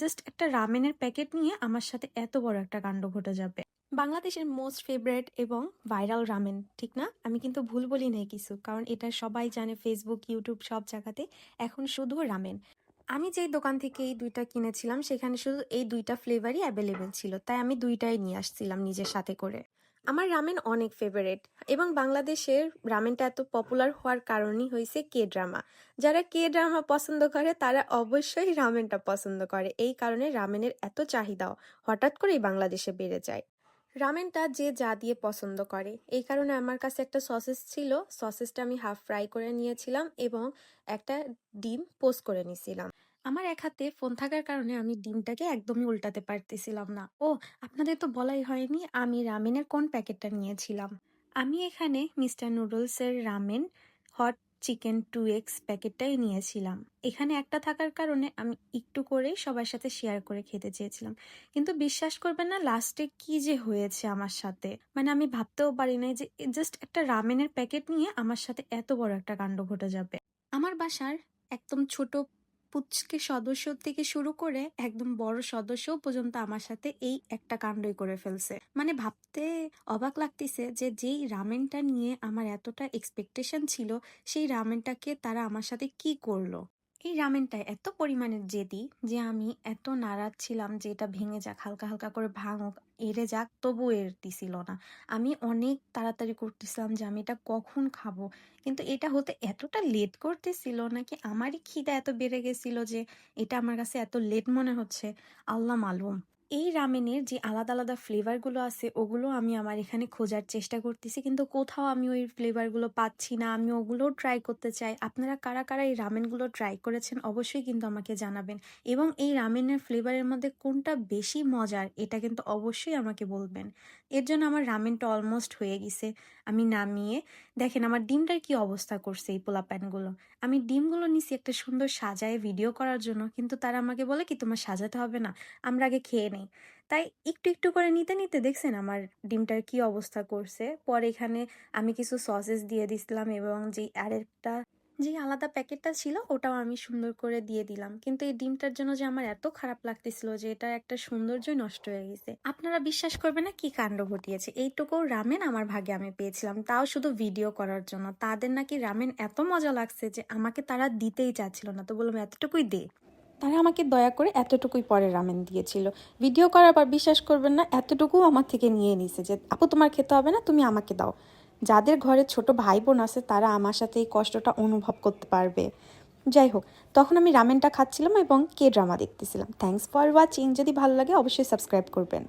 Just একটা রামেনের packet নিয়ে আমার সাথে এত বড় একটা কাণ্ড ঘটে যাবে। বাংলাদেশের মোস্ট ফেভারেট এবং ভাইরাল রামেন, ঠিক না? আমি কিন্তু ভুল বলি নাই কিছু, কারণ এটা সবাই জানে ফেসবুক ইউটিউব সব জায়গাতে। এখন শুধু রামেন। আমি যেই দোকান থেকে এই দুইটা কিনেছিলাম, সেখানে শুধু এই দুইটা ফ্লেভারই অ্যাভেলেবেল ছিল, তাই আমি দুইটাই নিয়ে আসছিলাম নিজের সাথে করে। আমার রামেন অনেক ফেভারেট এবং বাংলাদেশের রামেনটা এত পপুলার হওয়ার কারণই হয়েছে কে ড্রামা যারা কে ড্রামা পছন্দ করে, তারা অবশ্যই রামেনটা পছন্দ করে। এই কারণে রামেনের এত চাহিদাও হঠাৎ করেই বাংলাদেশে বেড়ে যায়। রামেনটা যে যা দিয়ে পছন্দ করে। এই কারণে আমার কাছে একটা সসেস ছিল। সসেসটা আমি হাফ ফ্রাই করে নিয়েছিলাম এবং একটা ডিম পোস্ট করে নিয়েছিলাম আমার এক হাতে ফোন থাকার কারণে আমি ডিমটাকে একদমই উল্টাতে পারতেছিলাম না। ও আপনাদের তো বলাই হয়নি আমি রামেনের কোন প্যাকেটটা নিয়েছিলাম? আমি এখানে মিস্টার নুডলসের ramen hot chicken two X প্যাকেটটাই নিয়েছিলাম। এখানে একটা থাকার কারণে আমি একটু করেই সবার সাথে শেয়ার করে খেতে চেয়েছিলাম। কিন্তু বিশ্বাস করবেন না, লাস্টে কি যে হয়েছে আমার সাথে। মানে আমি ভাবতেও পারি নাই যে জাস্ট একটা রামেনের প্যাকেট নিয়ে আমার সাথে এত বড় একটা কাণ্ড ঘটে যাবে। আমার বাসার একদম ছোট পুচকে সদস্য থেকে শুরু করে একদম বড় সদস্য পর্যন্ত আমার সাথে এই একটা কাণ্ডই করে ফেলছে। মানে ভাবতে অবাক লাগতেছে যে যেই রামেনটা নিয়ে আমার এতটা এক্সপেকটেশন ছিল, সেই রামেনটাকে তারা আমার সাথে কি করল? এই রামেনটা এত পরিমাণের জেদি যে আমি এত নারাজ ছিলাম যে এটা ভেঙে যাক, হালকা হালকা করে ভাঙুক, এড়ে যাক, তবু এড়তিছিল না। আমি অনেক তাড়াতাড়ি করতেছিলাম যে আমি এটা কখন খাব। কিন্তু এটা হতে এতটা লেট করতেছিল নাকি আমারই খিদা এত বেড়ে গেছিল যে এটা আমার কাছে এত লেট মনে হচ্ছে। আল্লাহ মালুম। এই রামেনের যে আলাদা আলাদা ফ্লেভারগুলো আছে, ওগুলো আমি আমার এখানে খোঁজার চেষ্টা করতেছি। কিন্তু কোথাও আমি ওই ফ্লেভারগুলো পাচ্ছি না। আমি ওগুলোও ট্রাই করতে চাই। আপনারা কারা কারা এই রামেনগুলো ট্রাই করেছেন অবশ্যই কিন্তু আমাকে জানাবেন। এবং এই রামেনের ফ্লেভারের মধ্যে কোনটা বেশি মজার, এটা কিন্তু অবশ্যই আমাকে বলবেন। এর জন্য আমার রামেনটা অলমোস্ট হয়ে গেছে। আমি নামিয়ে, দেখেন আমার ডিমটার কি অবস্থা করছে এই পোলা প্যানগুলো আমি ডিমগুলো নিছি একটা সুন্দর সাজায় ভিডিও করার জন্য। কিন্তু তারা আমাকে বলে কি, তোমার সাজাতে হবে না। আমরা আগে খেয়ে নেই। তাই একটু একটু করে নিতে নিতে দেখছেন আমার ডিমটার কি অবস্থা করছে। পরে এখানে আমি কিছু সসেস দিয়ে দিছিলাম এবং যে আরেকটা যে আলাদা প্যাকেটটা ছিল ওটাও আমি সুন্দর করে দিয়ে দিলাম। কিন্তু এই ডিমটার জন্য যে আমার এত খারাপ লাগতেছিল যে এটা একটা সৌন্দর্যই নষ্ট হয়ে গেছে। আপনারা বিশ্বাস করবেন না কি কাণ্ড ঘটিয়েছে। এইটুকু রামেন আমার ভাগে আমি পেয়েছিলাম। তাও শুধু ভিডিও করার জন্য। তাদের নাকি রামেন এত মজা লাগছে যে আমাকে তারা দিতেই চাচ্ছিল না। তো বললাম, এতটুকুই দে। তারা আমাকে দয়া করে এতটুকুই পরে রামেন দিয়েছিল। ভিডিও করার পর বিশ্বাস করবেন না এতটুকু আমার থেকে নিয়ে নিছে যে, আপু, তোমার খেতে হবে না, তুমি আমাকে দাও। যাদের ঘরে ছোট ভাই বোন আছে, তারা আমার সাথে এই কষ্টটা অনুভব করতে পারবে। যাই হোক, তখন আমি রামেনটা খাচ্ছিলাম এবং কে ড্রামা দেখতেছিলাম। থ্যাংকস ফর ওয়াচিং যদি ভালো লাগে, অবশ্যই সাবস্ক্রাইব করবেন।